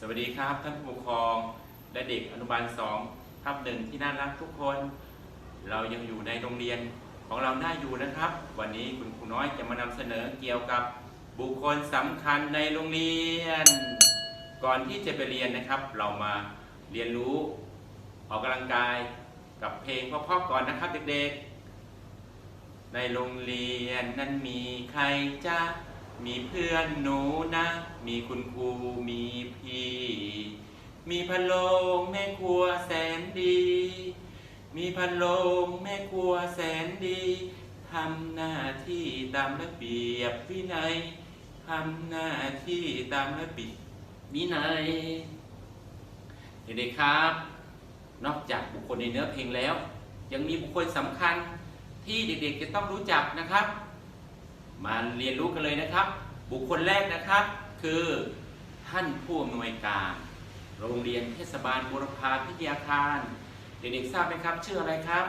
สวัสดีครับ ท่านผู้ปกครองและเด็กอนุบาล2ทับหนึ่งที่น่ารักทุกคน เรายังอยู่ในโรงเรียนของเราหน้าอยู่นะครับ วันนี้คุณครูน้อยจะมานำเสนอเกี่ยวกับบุคคลสำคัญในโรงเรียน ก่อนที่จะไปเรียนนะครับ เรามาเรียนรู้ออกกำลังกายกับเพลงพราะๆก่อนนะครับเด็กๆ ในโรงเรียนนั้นมีใครจ้า มีเพื่อนหนูนะ มีคุณครูมีพี่ มีพันโลงแม่ครัวแสนดี มีพันโลงแม่ครัวแสนดีทำหน้าที่ตามระเบียบวินัยทำหน้าที่ตามระเบียบวินัยเด็กๆครับ นอกจากบุคคลในเนื้อเพลงแล้ว ยังมีบุคคลสำคัญที่เด็กๆจะต้องรู้จักนะครับ มาเรียนรู้กันเลยนะครับ บุคคลแรกนะครับ คือท่านผู้อำนวยการ โรงเรียนเทศบาลบุรพาพิทยาคาร เด็กๆทราบไหมครับชื่ออะไรครับ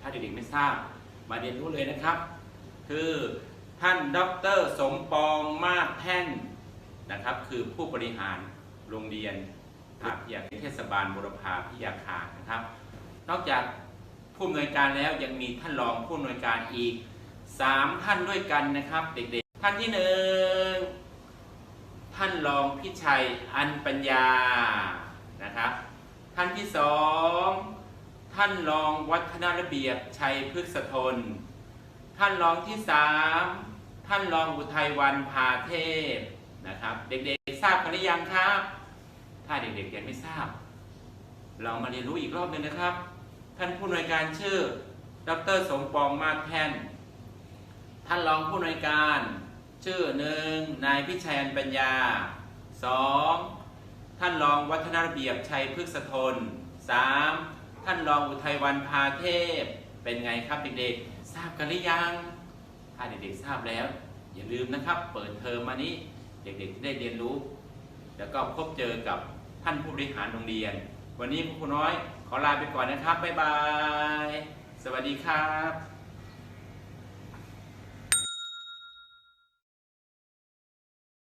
ถ้าเด็กๆไม่ทราบ มาเรียนรู้เลยนะครับ คือท่านดรสมปองมาศแท่นนะครับ คือผู้บริหารโรงเรียนภาพิทยาเทศบาลบุรพาพิทยาคารนะครับ นอกจากผู้อำนวยการแล้วยังมีท่านรองผู้อำนวยการอีก สามท่านด้วยกันนะครับ เด็กๆ ท่านที่หนึ่งท่านรองพิชัยอันปัญญานะครับ ท่านที่สองท่านรองวัฒนระเบียบชัยพฤกษทน ท่านรองที่สามท่านรองอุทัยวันพาเทพนะครับ เด็กๆทราบกันหรือยังครับ ถ้าเด็กๆยังไม่ทราบ เรามาเรียนรู้อีกรอบหนึ่งนะครับ ท่านผู้อำนวยการชื่อ ดรสมปองมาแทน ท่านรองผู้อำนวยการ ชื่อหนึ่งนายพิชัยอันปัญญาสองท่านรองวัฒนระเบียบชัยพฤกษทนสามท่านรองอุทัยวันพาเทพ เป็นไงครับเด็กๆ ทราบกันหรือยัง ถ้าเด็กๆทราบแล้ว อย่าลืมนะครับ เปิดเทอมมานี้ เด็กๆได้เรียนรู้ แล้วก็พบเจอกับท่านผู้บริหารโรงเรียน วันนี้ครูน้อยขอลาไปก่อนนะครับ บ๊ายบาย สวัสดีครับ